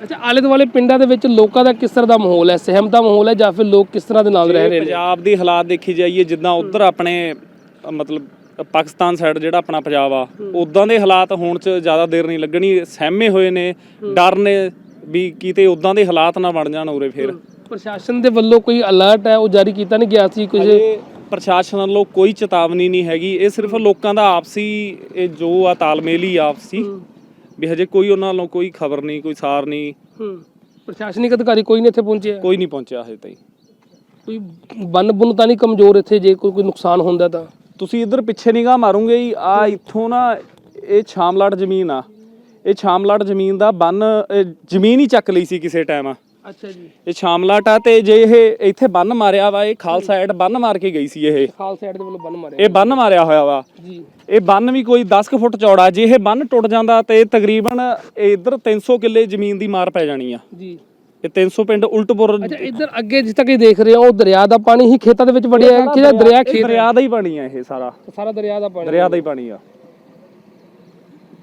[SPEAKER 1] ਅੱਛਾ ਆਲੇ ਦੁਆਲੇ ਪਿੰਡਾਂ ਦੇ ਵਿੱਚ ਲੋਕਾਂ ਦਾ ਕਿਸ ਤਰ੍ਹਾਂ ਦਾ ਮਾਹੌਲ ਹੈ? ਸਹਿਮ ਦਾ ਮਾਹੌਲ ਹੈ ਜਾਂ ਫਿਰ ਲੋਕ ਕਿਸ ਤਰ੍ਹਾਂ ਦੇ ਨਾਲ ਰਹਿ ਰਹੇ ਨੇ?
[SPEAKER 2] ਪੰਜਾਬ ਦੀ ਹਾਲਾਤ ਦੇਖੀ ਜਾਈਏ ਜਿੱਦਾਂ ਉਧਰ ਆਪਣੇ ਮਤਲਬ ਪਾਕਿਸਤਾਨ ਸਾਈਡ ਜਿਹੜਾ ਆਪਣਾ ਪੰਜਾਬ ਆ ਉਦਾਂ ਦੇ ਹਾਲਾਤ ਹੋਣ ਚ ਜ਼ਿਆਦਾ ਦੇਰ ਨਹੀਂ ਲੱਗਣੀ ਸਹਿਮੇ ਹੋਏ ਨੇ ਡਰ ਨੇ ਵੀ ਕਿਤੇ ਉਦਾਂ ਦੇ ਹਾਲਾਤ ਨਾ ਬਣ ਜਾਣ ਉਰੇ ਫਿਰ।
[SPEAKER 1] ਪ੍ਰਸ਼ਾਸਨ ਦੇ ਵੱਲੋਂ ਕੋਈ ਅਲਰਟ ਹੈ? ਉਹ ਜਾਰੀ ਕੀਤਾ ਨਹੀਂ ਗਿਆ ਸੀ ਕੁਝ?
[SPEAKER 2] ਪ੍ਰਸ਼ਾਸਨ ਵੱਲੋਂ ਕੋਈ ਚੇਤਾਵਨੀ ਨਹੀਂ ਹੈਗੀ। ਇਹ ਸਿਰਫ ਲੋਕਾਂ ਦਾ ਆਪਸੀ ਇਹ ਜੋ ਆ ਤਾਲਮੇਲ ਹੀ ਆਪਸੀ। ਵੀ ਹਜੇ ਕੋਈ ਉਹਨਾਂ ਵੱਲੋਂ ਕੋਈ ਖਬਰ ਨਹੀਂ ਕੋਈ ਸਾਰ ਨਹੀਂ।
[SPEAKER 1] ਪ੍ਰਸ਼ਾਸਨਿਕ ਅਧਿਕਾਰੀ ਕੋਈ ਨਹੀਂ ਇੱਥੇ ਪਹੁੰਚਿਆ
[SPEAKER 2] ਕੋਈ ਨਹੀਂ ਪਹੁੰਚਿਆ ਹਜੇ ਤਾਈਂ।
[SPEAKER 1] ਕੋਈ ਬੰਨ ਬੁੰਨ ਤਾਂ ਨਹੀਂ ਕਮਜ਼ੋਰ ਇੱਥੇ? ਜੇ ਕੋਈ ਕੋਈ ਨੁਕਸਾਨ ਹੁੰਦਾ ਤਾਂ।
[SPEAKER 2] ਤੁਸੀਂ ਇੱਧਰ ਪਿੱਛੇ ਨਿਗਾਹ ਮਾਰੋਗੇ ਆ ਇੱਥੋਂ ਨਾ ਇਹ ਛਾਮਲਾਟ ਜ਼ਮੀਨ ਆ। ਇਹ ਛਾਮਲਾਟ ਜ਼ਮੀਨ ਦਾ ਬੰਨ ਇਹ ਜ਼ਮੀਨ ਹੀ ਚੱਕ ਲਈ ਸੀ ਕਿਸੇ ਟਾਈਮ
[SPEAKER 1] ਅੱਛਾ ਜੀ।
[SPEAKER 2] ਇਹ ਛਾਮਲਾਟ ਆ ਤੇ ਜੇ ਇਹ ਇੱਥੇ ਬੰਨ ਮਾਰਿਆ ਵਾ ਇਹ ਖਾਲਸਾ ਐਡ ਬੰਨ ਮਾਰ ਕੇ ਗਈ ਸੀ ਇਹ।
[SPEAKER 1] ਖਾਲ ਸਾਈਡ ਦੇ ਵੱਲੋਂ ਬੰਨ ਮਾਰਿਆ।
[SPEAKER 2] ਇਹ ਬੰਨ ਮਾਰਿਆ ਹੋਇਆ ਵਾ।
[SPEAKER 1] ਜੀ।
[SPEAKER 2] ਇਹ ਬੰਨ ਵੀ ਕੋਈ 10 ਕੁ ਫੁੱਟ ਚੌੜਾ ਜੇ ਇਹ ਬੰਨ ਟੁੱਟ ਜਾਂਦਾ ਤੇ ਤਕਰੀਬਨ ਇੱਧਰ 300 ਕਿੱਲੇ ਜ਼ਮੀਨ ਦੀ ਮਾਰ ਪੈ ਜਾਣੀ ਆ।
[SPEAKER 1] ਜੀ।
[SPEAKER 2] ਇਹ 300 ਪਿੰਡ ਉਲਟਪੁਰ
[SPEAKER 1] ਅੱਛਾ ਇੱਧਰ ਅੱਗੇ ਜਿਸ ਤੱਕ ਇਹ ਦੇਖ ਰਹੇ ਹੋ ਉਹ ਦਰਿਆ ਦਾ ਪਾਣੀ ਹੀ ਖੇਤਾਂ ਦੇ ਵਿੱਚ ਵੜਿਆ ਹੈ ਕਿ ਦਰਿਆ ਖੇਤ
[SPEAKER 2] ਦਰਿਆ ਦਾ ਹੀ ਪਾਣੀ ਆ ਇਹ ਸਾਰਾ।
[SPEAKER 1] ਸਾਰਾ ਦਰਿਆ ਦਾ ਪਾਣੀ
[SPEAKER 2] ਦਰਿਆ ਦਾ ਹੀ ਪਾਣੀ ਆ।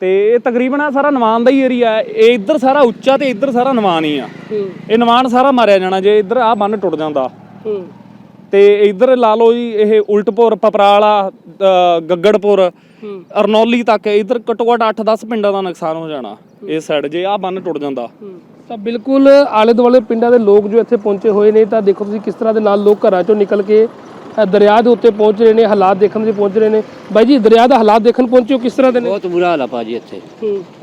[SPEAKER 2] ਤੇ ਇਹ ਤਕਰੀਬਨ ਆ ਸਾਰਾ ਨਵਾਨ ਦਾ ਹੀ ਏਰੀਆ ਹੈ। ਇਹ ਇੱਧਰ ਸਾਰਾ ਉੱਚਾ ਤੇ ਇੱਧਰ ਸਾਰਾ ਨਵਾਨ ਹੀ ਆ। ਇਹ ਨਵਾਨ ਸਾਰਾ ਮਾਰਿਆ ਜਾਣਾ ਜੇ ਇੱਧਰ ਆ ਬੰਨ ਟੁੱਟ ਜਾਂਦਾ।
[SPEAKER 1] ਹੂੰ।
[SPEAKER 2] ਤੇ ਇੱਧਰ ਲਾ ਲਓ ਜੀ ਇਹ ਉਲਟਪੁਰ ਪਪਰਾਲਾ ਗੱਗੜਪੁਰ ਅਰਨੌਲੀ ਤੱਕ ਇੱਧਰ ਘੱਟੋ ਘੱਟ 8-10 ਪਿੰਡਾਂ ਦਾ ਨੁਕਸਾਨ ਹੋ ਜਾਣਾ ਇਸ ਸਾਈਡ ਜੇ ਆ ਬੰਨ ਟੁੱਟ ਜਾਂਦਾ।
[SPEAKER 1] ਹੂੰ। ਤਾਂ ਬਿਲਕੁਲ ਆਲੇ ਦੁਆਲੇ ਪਿੰਡਾਂ ਦੇ ਲੋਕ ਜੋ ਇੱਥੇ ਪਹੁੰਚੇ ਹੋਏ ਨੇ ਤਾਂ ਦੇਖੋ ਤੁਸੀਂ ਕਿਸ ਤਰ੍ਹਾਂ ਦੇ ਨਾਲ ਲੋਕ ਘਰਾਂ ਚੋਂ ਨਿਕਲ ਕੇ ਦਰਿਆ ਦੇ ਉੱਤੇ ਪਹੁੰਚ ਰਹੇ ਨੇ ਹਾਲਾਤ ਦੇਖਣ ਲਈ ਪਹੁੰਚ ਰਹੇ ਨੇ। ਬਾਈ ਜੀ ਦਰਿਆ ਦਾ ਹਾਲਾਤ ਦੇਖਣ ਪਹੁੰਚੇ ਹੋ ਕਿਸ ਤਰ੍ਹਾਂ ਦੇ ਨੇ?
[SPEAKER 3] ਬਹੁਤ ਬੁਰਾ ਹਾਲ ਆ ਭਾਜੀ ਇੱਥੇ।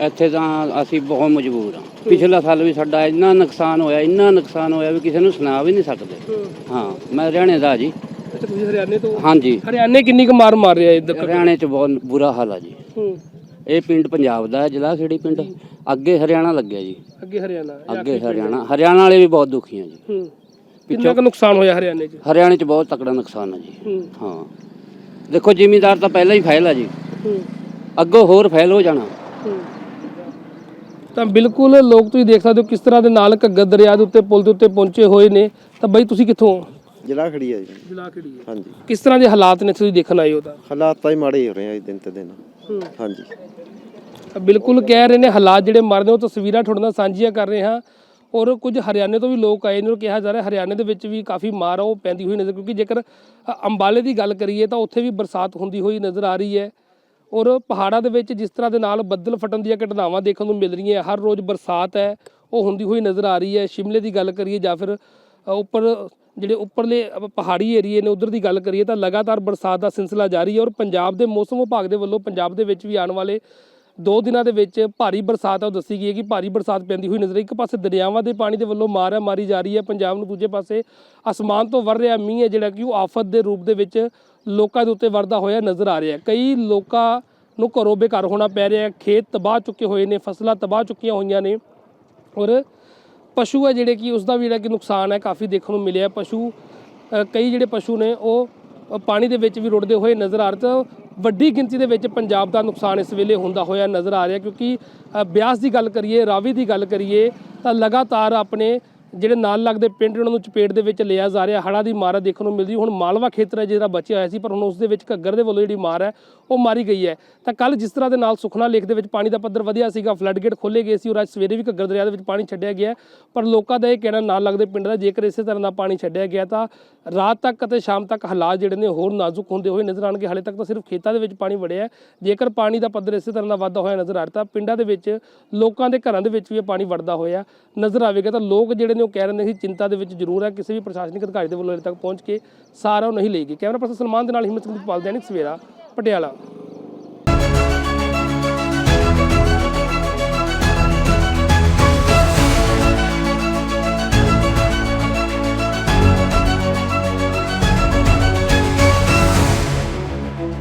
[SPEAKER 3] ਇੱਥੇ ਤਾਂ ਅਸੀਂ ਬਹੁਤ ਮਜਬੂਰ ਹਾਂ ਪਿਛਲਾ ਸਾਲ ਵੀ ਸਾਡਾ ਇੰਨਾ ਨੁਕਸਾਨ ਹੋਇਆ ਇੰਨਾ ਨੁਕਸਾਨ ਹੋਇਆ ਵੀ ਕਿਸੇ ਨੂੰ ਸੁਣਾ ਵੀ ਨਹੀਂ ਸਕਦੇ।
[SPEAKER 1] ਹੂੰ।
[SPEAKER 3] ਮੈਂ ਹਰਿਆਣੇ ਦਾ ਜੀ।
[SPEAKER 1] ਅੱਛਾ ਤੁਸੀਂ ਹਰਿਆਣੇ ਤੋਂ?
[SPEAKER 3] ਹਾਂਜੀ।
[SPEAKER 1] ਹਰਿਆਣੇ ਕਿੰਨੀ ਕੁ ਮਾਰ ਮਾਰ ਰਿਹਾ ਇੱਧਰ
[SPEAKER 3] ਹਰਿਆਣੇ 'ਚ ਬਹੁਤ ਬੁਰਾ ਹਾਲ ਆ ਜੀ। ਇਹ ਪਿੰਡ ਪੰਜਾਬ ਦਾ ਹੈ ਜ਼ਿਲ੍ਹਾ ਖੇੜੀ ਪਿੰਡ? ਅੱਗੇ ਹਰਿਆਣਾ ਲੱਗਿਆ ਜੀ।
[SPEAKER 1] ਅੱਗੇ ਹਰਿਆਣਾ
[SPEAKER 3] ਅੱਗੇ ਹਰਿਆਣਾ। ਹਰਿਆਣਾ ਵਾਲੇ ਵੀ ਬਹੁਤ ਦੁਖੀ ਆ ਜੀ।
[SPEAKER 1] ਕਿੰਨਾ ਕੁ ਨੁਕਸਾਨ ਹੋਇਆ ਹਰਿਆਣੇ 'ਚ?
[SPEAKER 3] ਹਰਿਆਣੇ 'ਚ ਬਹੁਤ ਤਕੜਾ ਨੁਕਸਾਨ ਆ ਜੀ।
[SPEAKER 1] ਹੂੰ।
[SPEAKER 3] ਹਾਂ। ਦੇਖੋ ਜ਼ਿਮੀਂਦਾਰ ਤਾਂ ਪਹਿਲਾਂ ਹੀ ਫੈਲ ਆ ਜੀ।
[SPEAKER 1] ਹੂੰ।
[SPEAKER 3] ਅੱਗੋਂ ਹੋਰ ਫੈਲ ਹੋ ਜਾਣਾ।
[SPEAKER 1] ਹੂੰ। ਤਾਂ ਬਿਲਕੁਲ ਲੋਕ ਤੁਸੀਂ ਦੇਖ ਸਕਦੇ ਹੋ ਕਿਸ ਤਰ੍ਹਾਂ ਦੇ ਨਾਲ ਘੱਗਰ ਦਰਿਆ ਦੇ ਉੱਤੇ ਪੁਲ ਦੇ ਉੱਤੇ ਪਹੁੰਚੇ ਹੋਏ ਨੇ। ਤਾਂ ਬਾਈ ਤੁਸੀਂ ਕਿੱਥੋਂ?
[SPEAKER 4] ਜ਼ਿਲ੍ਹਾ ਖੜੀ ਹੈ ਜੀ।
[SPEAKER 1] ਜ਼ਿਲ੍ਹਾ ਕਿਹੜੀ ਹੈ
[SPEAKER 4] ਹਾਂਜੀ।
[SPEAKER 1] ਕਿਸ ਤਰ੍ਹਾਂ ਦੇ ਹਾਲਾਤ ਨੇ ਤੁਸੀਂ ਦੇਖਣ ਆਏ ਹੋ ਤਾਂ?
[SPEAKER 4] ਹਾਲਾਤ ਤਾਂ ਹੀ ਮਾੜੇ ਹੀ ਹੋ ਰਹੇ ਆ ਜੀ ਦਿਨ ਤੇ ਦਿਨ।
[SPEAKER 1] ਹੂੰ।
[SPEAKER 4] ਹਾਂਜੀ।
[SPEAKER 1] ਤਾਂ ਬਿਲਕੁਲ ਕਹਿ ਰਹੇ ਨੇ ਹਾਲਾਤ ਜਿਹੜੇ ਮਾਰਦੇ ਉਹ ਤਸਵੀਰਾਂ ਤੁਹਾਡੇ ਨਾਲ ਸਾਂਝੀਆਂ ਕਰ ਰਹੇ ਹਾਂ। ਔਰ ਕੁਝ ਹਰਿਆਣੇ ਤੋਂ ਵੀ ਲੋਕ ਆਏ ਨੇ ਔਰ ਕਿਹਾ ਜਾ ਰਿਹਾ ਹਰਿਆਣੇ ਦੇ ਵਿੱਚ ਵੀ ਕਾਫੀ ਮਾਰ ਉਹ ਪੈਂਦੀ ਹੋਈ ਨਜ਼ਰ, ਕਿਉਂਕਿ ਜੇਕਰ ਅੰਬਾਲੇ ਦੀ ਗੱਲ ਕਰੀਏ ਤਾਂ ਉੱਥੇ ਵੀ ਬਰਸਾਤ ਹੁੰਦੀ ਹੋਈ ਨਜ਼ਰ ਆ ਰਹੀ ਹੈ। ਔਰ ਪਹਾੜਾਂ ਦੇ ਵਿੱਚ ਜਿਸ ਤਰ੍ਹਾਂ ਦੇ ਨਾਲ ਬੱਦਲ ਫਟਣ ਦੀਆਂ ਘਟਨਾਵਾਂ ਦੇਖਣ ਨੂੰ ਮਿਲ ਰਹੀਆਂ, ਹਰ ਰੋਜ਼ ਬਰਸਾਤ ਹੈ, ਉਹ ਹੁੰਦੀ ਹੋਈ ਨਜ਼ਰ ਆ ਰਹੀ ਹੈ। ਸ਼ਿਮਲੇ ਦੀ ਗੱਲ ਕਰੀਏ ਜਾਂ ਫਿਰ ਉੱਪਰ, ਜਿਹੜੇ ਉੱਪਰਲੇ ਪਹਾੜੀ ਏਰੀਏ ਨੇ ਉਧਰ ਦੀ ਗੱਲ ਕਰੀਏ ਤਾਂ ਲਗਾਤਾਰ ਬਰਸਾਤ ਦਾ ਸਿਲਸਿਲਾ ਜਾਰੀ ਹੈ ਔਰ ਪੰਜਾਬ ਦੇ ਮੌਸਮ ਵਿਭਾਗ ਦੇ ਵੱਲੋਂ ਪੰਜਾਬ ਦੇ ਵਿੱਚ ਵੀ ਆਉਣ ਵਾਲੇ ਦੋ ਦਿਨਾਂ ਦੇ ਵਿੱਚ ਭਾਰੀ ਬਰਸਾਤ ਆ, ਉਹ ਦੱਸੀ ਗਈ ਹੈ ਕਿ ਭਾਰੀ ਬਰਸਾਤ ਪੈਂਦੀ ਹੋਈ ਨਜ਼ਰ ਇੱਕ ਪਾਸੇ ਦਰਿਆਵਾਂ ਦੇ ਪਾਣੀ ਦੇ ਵੱਲੋਂ ਮਾਰ ਮਾਰੀ ਜਾ ਰਹੀ ਹੈ, ਪੰਜਾਬ ਨੂੰ ਦੂਜੇ ਪਾਸੇ ਅਸਮਾਨ ਤੋਂ ਵਰ ਰਿਹਾ ਮੀਂਹ ਹੈ, ਜਿਹੜਾ ਕਿ ਉਹ ਆਫਤ ਦੇ ਰੂਪ ਦੇ ਵਿੱਚ ਲੋਕਾਂ ਦੇ ਉੱਤੇ ਵਰਦਾ ਹੋਇਆ ਨਜ਼ਰ ਆ ਰਿਹਾ ਕਈ ਲੋਕਾਂ ਨੂੰ ਘਰੋਂ ਬੇਘਰ ਹੋਣਾ ਪੈ ਰਿਹਾ ਖੇਤ ਤਬਾਹ ਚੁੱਕੇ ਹੋਏ ਨੇ, ਫਸਲਾਂ ਤਬਾਹ ਚੁੱਕੀਆਂ ਹੋਈਆਂ ਨੇ ਔਰ ਪਸ਼ੂ ਹੈ ਜਿਹੜੇ ਕਿ ਉਸ ਦਾ ਵੀ ਜਿਹੜਾ ਕਿ ਨੁਕਸਾਨ ਹੈ, ਕਾਫੀ ਦੇਖਣ ਨੂੰ ਮਿਲਿਆ ਪਸ਼ੂ ਕਈ ਜਿਹੜੇ ਪਸ਼ੂ ਨੇ, ਉਹ ਪਾਣੀ ਦੇ ਵਿੱਚ ਵੀ ਰੁੜਦੇ ਹੋਏ ਨਜ਼ਰ ਆ ਰਹੇ ਤਾਂ ਵੱਡੀ ਗਿਣਤੀ ਦੇ ਵਿੱਚ ਪੰਜਾਬ ਦਾ ਨੁਕਸਾਨ ਇਸ ਵੇਲੇ ਹੁੰਦਾ ਹੋਇਆ ਨਜ਼ਰ ਆ ਰਿਹਾ ਕਿਉਂਕਿ ਬਿਆਸ ਦੀ ਗੱਲ ਕਰੀਏ, ਰਾਵੀ ਦੀ ਗੱਲ ਕਰੀਏ, ਤਾਂ ਲਗਾਤਾਰ ਆਪਣੇ ਜਿਹੜੇ ਨਾਲ ਲੱਗਦੇ ਪਿੰਡ ਉਹਨਾਂ ਨੂੰ ਚਪੇਟ ਦੇ ਵਿੱਚ ਲਿਆ ਜਾ ਰਿਹਾ, ਹੜ੍ਹਾਂ ਦੀ ਮਾਰ ਦੇਖਣ ਨੂੰ ਮਿਲਦੀ। ਹੁਣ ਮਾਲਵਾ ਖੇਤਰ ਹੈ ਜਿਹੜਾ ਬਚਿਆ ਹੋਇਆ ਸੀ, ਪਰ ਹੁਣ ਉਸ ਦੇ ਵਿੱਚ ਘੱਗਰ ਦੇ ਵੱਲੋਂ ਜਿਹੜੀ ਮਾਰ ਹੈ, ਉਹ ਮਾਰੀ ਗਈ ਹੈ। ਤਾਂ ਕੱਲ ਜਿਸ ਤਰ੍ਹਾਂ ਦੇ ਨਾਲ ਸੁਖਨਾ ਲੇਖ ਦੇ ਵਿੱਚ ਪਾਣੀ ਦਾ ਪੱਧਰ ਵਧਿਆ ਸੀਗਾ, ਫਲੱਡ ਗੇਟ ਖੋਲੇ ਗਏ ਸੀ ਔਰ ਅੱਜ ਸਵੇਰੇ ਵੀ ਘੱਗਰ ਦਰਿਆ ਦੇ ਵਿੱਚ ਪਾਣੀ ਛੱਡਿਆ ਗਿਆ ਪਰ ਲੋਕਾਂ ਦਾ ਇਹ ਕਹਿਣਾ, ਨਾਲ ਲੱਗਦੇ ਪਿੰਡ ਦਾ ਜੇਕਰ ਇਸੇ ਤਰ੍ਹਾਂ ਦਾ ਪਾਣੀ ਛੱਡਿਆ ਗਿਆ ਤਾਂ ਰਾਤ ਤੱਕ ਅਤੇ ਸ਼ਾਮ ਤੱਕ ਹਾਲਾਤ ਜਿਹੜੇ ਨੇ ਹੋਰ ਨਾਜ਼ੁਕ ਹੁੰਦੇ ਹੋਏ ਨਜ਼ਰ ਆਣਗੇ ਹਾਲੇ ਤੱਕ ਤਾਂ ਸਿਰਫ ਖੇਤਾਂ ਦੇ ਵਿੱਚ ਪਾਣੀ ਵੜਿਆ ਜੇਕਰ ਪਾਣੀ ਦਾ ਪੱਧਰ ਇਸੇ ਤਰ੍ਹਾਂ ਦਾ ਵਾਧਾ ਹੋਇਆ ਨਜ਼ਰ ਆ ਰਿਹਾ ਤਾਂ ਪਿੰਡਾਂ ਦੇ ਵਿੱਚ, ਲੋਕਾਂ ਦੇ ਘਰਾਂ ਦੇ ਵਿੱਚ ਵੀ ਇਹ ਪਾਣੀ ਵੜਦਾ ਹੋਇਆ ਨਜ਼ਰ ਆਵੇਗਾ। ਤਾਂ ਲੋਕ ਜਿਹੜੇ ਨੇ ਉਹ ਕਹਿ ਰਹੇ ਨੇ ਕਿ ਚਿੰਤਾ ਦੇ ਵਿੱਚ ਜ਼ਰੂਰ ਹੈ, ਕਿਸੇ ਵੀ ਪ੍ਰਸ਼ਾਸਨਿਕ ਅਧਿਕਾਰੀ ਦੇ ਵੱਲੋਂ ਹਲੇ ਤੱਕ ਪਹੁੰਚ ਕੇ ਸਾਰਾ ਉਹ ਨਹੀਂ ਲਈ ਗਈ ਕੈਮਰਾ ਪਰਸਨ ਸਲਮਾਨ ਦੇ ਨਾਲ ਹਿੰਮਤ ਸਿੰਘ ਦੀ ਪਾਲ ਦੈਨਿਕ ਸਵੇਰਾ, ਪਟਿਆਲਾ।